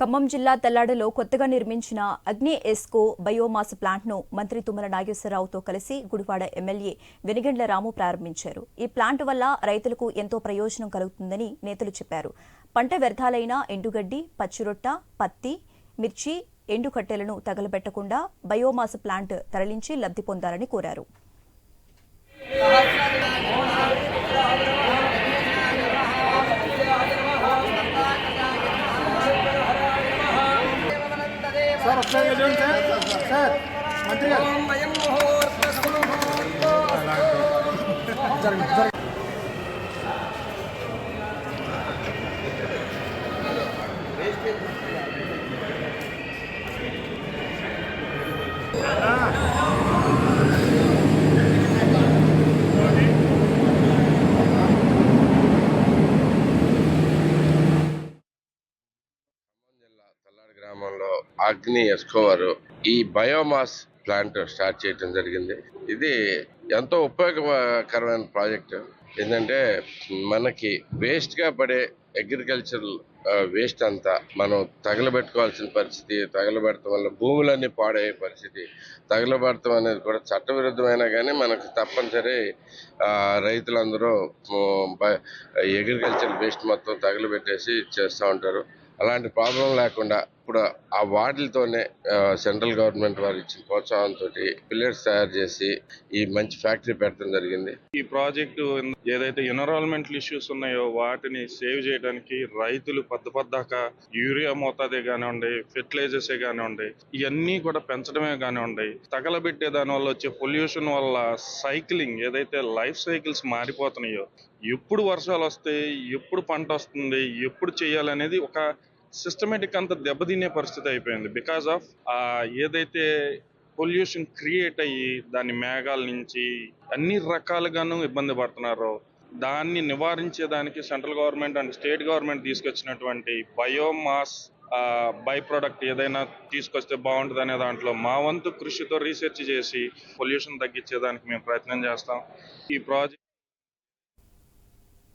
ఖమ్మం జిల్లా తెల్లాడలో కొత్తగా నిర్మించిన అగ్ని ఎస్కో బయోమాస్ ప్లాంట్ను మంత్రి తుమ్మల నాగేశ్వరరావుతో కలిసి గుడివాడ ఎమ్మెల్యే వెనిగండ్ల రాము ప్రారంభించారు. ఈ ప్లాంట్ వల్ల రైతులకు ఎంతో ప్రయోజనం కలుగుతుందని నేతలు చెప్పారు. పంట వ్యర్థాలైన ఎండుగడ్డి పచ్చిరొట్ట పత్తి మిర్చి ఎండు కట్టెలను తగలబెట్టకుండా బయోమాస్ ప్లాంట్ తరలించి లబ్ధి పొందాలని కోరారు. సార్ ఒకసారి చూడండి సార్. సార్ మంత్రి గారు. జరగండి జరగండి గ్రామంలో అగ్ని ఎస్కోవర్. ఈ బయోమాస్ ప్లాంట్ స్టార్ట్ చేయడం జరిగింది. ఇది ఎంతో ఉపయోగకరమైన ప్రాజెక్ట్. ఏంటంటే మనకి వేస్ట్గా పడే అగ్రికల్చర్ వేస్ట్ అంతా మనం తగలబెట్టుకోవాల్సిన పరిస్థితి తగలబెడతాం వల్ల భూములన్నీ పాడయ్యే పరిస్థితి తగలబెడతాం అనేది కూడా చట్టవిరుద్ధమైనా కానీ మనకు తప్పనిసరి రైతులందరూ అగ్రికల్చర్ వేస్ట్ మొత్తం తగలబెట్టేసి చేస్తూ ఉంటారు. అలాంటి ప్రాబ్లం లేకుండా ఇప్పుడు ఆ వాటిలతోనే సెంట్రల్ గవర్నమెంట్ వారు ఇచ్చిన ప్రోత్సాహంతో పిల్లర్స్ తయారు చేసి ఈ మంచి ఫ్యాక్టరీ పెట్టడం జరిగింది. ఈ ప్రాజెక్టు ఏదైతే ఎన్విరాన్మెంటల్ ఇష్యూస్ ఉన్నాయో వాటిని సేవ్ చేయడానికి రైతులు పెద్ద పెద్దాక యూరియా మోతాదే కానివ్వండి ఫెర్టిలైజర్సే కానివ్వండి ఇవన్నీ కూడా పెంచడమే కానివ్వండి. తగలబెట్టే దాని వల్ల వచ్చే పొల్యూషన్ వల్ల సైక్లింగ్ ఏదైతే లైఫ్ సైకిల్స్ మారిపోతున్నాయో ఎప్పుడు వర్షాలు వస్తాయి ఎప్పుడు పంట వస్తుంది ఎప్పుడు చేయాలనేది ఒక సిస్టమేటిక్ అంత దెబ్బతినే పరిస్థితి అయిపోయింది. బికాస్ ఆఫ్ ఏదైతే పొల్యూషన్ క్రియేట్ అయ్యి దాని మేఘాల నుంచి అన్ని రకాలుగాను ఇబ్బంది పడుతున్నారు దాన్ని నివారించేదానికి central government and state government తీసుకొచ్చినటువంటి బయోమాస్ బై ప్రొడక్ట్ ఏదైనా తీసుకొస్తే బాగుంటుంది అనే దాంట్లో మా వంతు కృషితో రీసెర్చ్ చేసి పొల్యూషన్ తగ్గించేదానికి మేము ప్రయత్నం చేస్తాం. ఈ ప్రాజెక్ట్